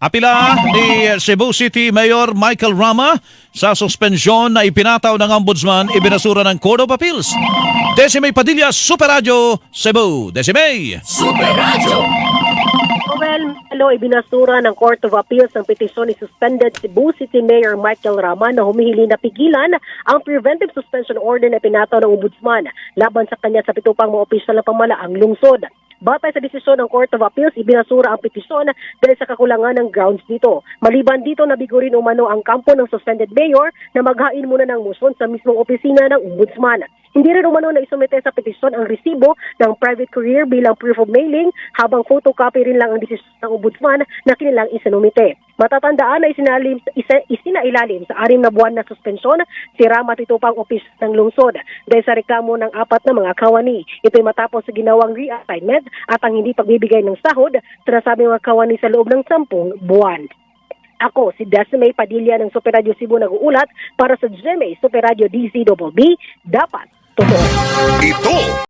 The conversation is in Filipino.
Apila ni Cebu City Mayor Michael Rama sa suspensyon na ipinataw ng Ombudsman ibinasura ng Court of Appeals. Decimay Padilla, Super Radio, Cebu. Decimay! Well, Malo, ibinasura ng Court of Appeals ang petisyon ni suspended Cebu City Mayor Michael Rama na humihili na pigilan ang preventive suspension order na pinataw ng Ombudsman laban sa kanya sa pitupang mga opisyal ng pamalaang lungsod. Batay sa desisyon ng Court of Appeals, ibinasura ang petisyon dahil sa kakulangan ng grounds dito. Maliban dito, nabigo rin umano ang kampo ng suspended mayor na maghain muna ng musyon sa mismong opisina ng Ombudsman. Hindi rin umano na isumite sa petisyon ang resibo ng private courier bilang proof of mailing habang photocopy rin lang ang desisyon ng ombudsman na kinilang isinumite. Matatandaan na isinalim, isa, isinailalim sa anim na buwan na suspensyon si Rama Titupang Opis ng Lungsod dahil sa reklamo ng apat na mga kawani. Ito'y matapos sa ginawang reassignment at ang hindi pagbibigay ng sahod sa nasabing mga kawani sa loob ng sampung buwan. Ako, si Desmay Padilla ng Super Radio Cebu nag-uulat para sa GMA Super Radio DCWB, dapat totoo. Ito